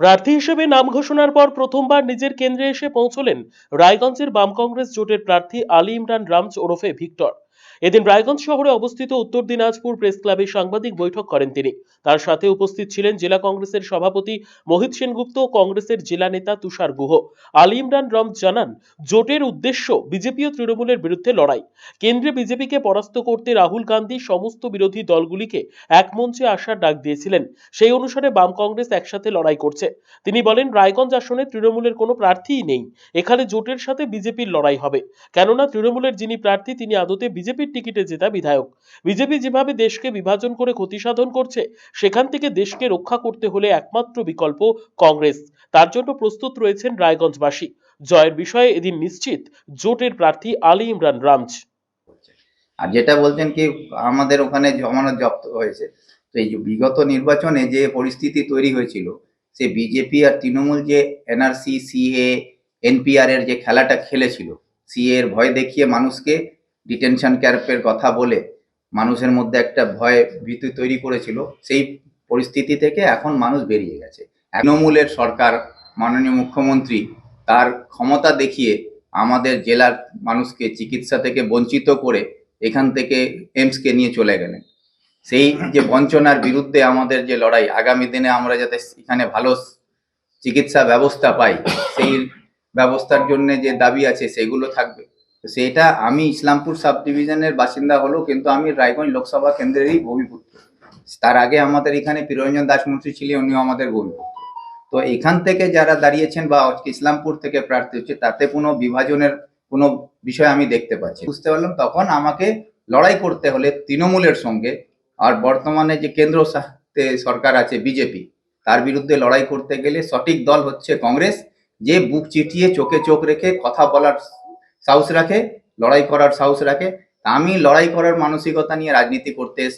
প্রার্থী হিসেবে নাম ঘোষণার পর প্রথমবার নিজের কেন্দ্রে এসে পৌঁছলেন রায়গঞ্জের বাম কংগ্রেস জোটের প্রার্থী আলী ইমরান রামজ ওরফে ভিক্টর। এদিন রায়গঞ্জ শহরে অবস্থিত উত্তর দিনাজপুর প্রেস ক্লাবে সাংবাদিক বৈঠক করেন তিনি। তার সাথে উপস্থিত ছিলেন জেলা কংগ্রেসের সভাপতি মোহিত সেনগুপ্ত কংগ্রেসের জেলা নেতা তুষার গুহ। আলী ইমরান রমজ জানান, জোটের উদ্দেশ্য বিজেপি ও তৃণমূলের বিরুদ্ধে লড়াই। কেন্দ্রে বিজেপিকে পরাস্ত করতে রাহুল গান্ধী সমস্ত বিরোধী দলগুলিকে এক মঞ্চে আসার ডাক দিয়েছিলেন। সেই অনুসারে বাম কংগ্রেস একসাথে লড়াই করছে। তিনি বলেন, রায়গঞ্জ আসনে তৃণমূলের কোনো প্রার্থীই নেই। এখানে জোটের সাথে বিজেপির লড়াই হবে। কেননা, তৃণমূলের যিনি প্রার্থী, তিনি আদতে বিজেপির টিকিটে জেতা বিধায়ক। বিজেপি যেভাবে দেশকে বিভাজন করে ক্ষতি সাধন করছে, সেখান থেকে দেশকে রক্ষা করতে হলে একমাত্র বিকল্প কংগ্রেস। তার জন্য প্রস্তুত রয়েছেন রায়গঞ্জবাসী। জয়ের বিষয়ে এদিন নিশ্চিত জোটের প্রার্থী আলী ইমরান রামজ। আর যেটা বলছেন কি, আমাদের ওখানে জমানত জব্দ হয়েছে। তো এই বিগত নির্বাচনে যে পরিস্থিতি তৈরি হয়েছিল, সে বিজেপি আর তৃণমূল যে এনআরসি, সিএ, এনপিআর এর যে খেলাটা খেলেছিল, সিএ এর ভয় দেখিয়ে মানুষকে ডিটেনশন ক্যাম্পের কথা বলে মানুষের মধ্যে একটা ভয় ভীতি তৈরি করেছিল, সেই পরিস্থিতি থেকে এখন মানুষ বেরিয়ে গেছে। তৃণমূলের সরকার, মাননীয় মুখ্যমন্ত্রী তার ক্ষমতা দেখিয়ে আমাদের জেলার মানুষকে চিকিৎসা থেকে বঞ্চিত করে এখান থেকে এমসকে নিয়ে চলে গেলেন। সেই যে বঞ্চনার বিরুদ্ধে আমাদের যে লড়াই, আগামী দিনে আমরা যাতে এখানে ভালো চিকিৎসা ব্যবস্থা পাই, সেই ব্যবস্থার জন্য যে দাবি আছে সেগুলো থাকবে। তো সেটা আমি ইসলামপুর সাব ডিভিশনের বাসিন্দা হলেও কিন্তু আমি রায়গঞ্জ লোকসভা কেন্দ্রেরই ভূমিপুত্র। তার আগে আমাদের এখানে প্রিয়রঞ্জন দাসমন্ত্রী ছিলেন, উনিও আমাদের ভূমিপুত্র। তো এখান থেকে যারা দাঁড়িয়েছেন বা ইসলামপুর থেকে প্রার্থী হচ্ছে, তাতে কোনো বিভাজনের কোনো বিষয় আমি দেখতে পাচ্ছি বুঝতে পারলাম তখন আমাকে লড়াই করতে হলে তৃণমূলের সঙ্গে আর বর্তমানে যে কেন্দ্র সরকার আছে, বিজেপি, তার বিরুদ্ধে লড়াই করতে গেলে সঠিক দল হচ্ছে কংগ্রেস, যে বুক চিটিয়ে চোখে চোখ রেখে কথা বলার সাহস রাখে লড়াই করার সাহস রাখে। আমি লড়াই করার মানসিকতা নিয়ে রাজনীতি করতে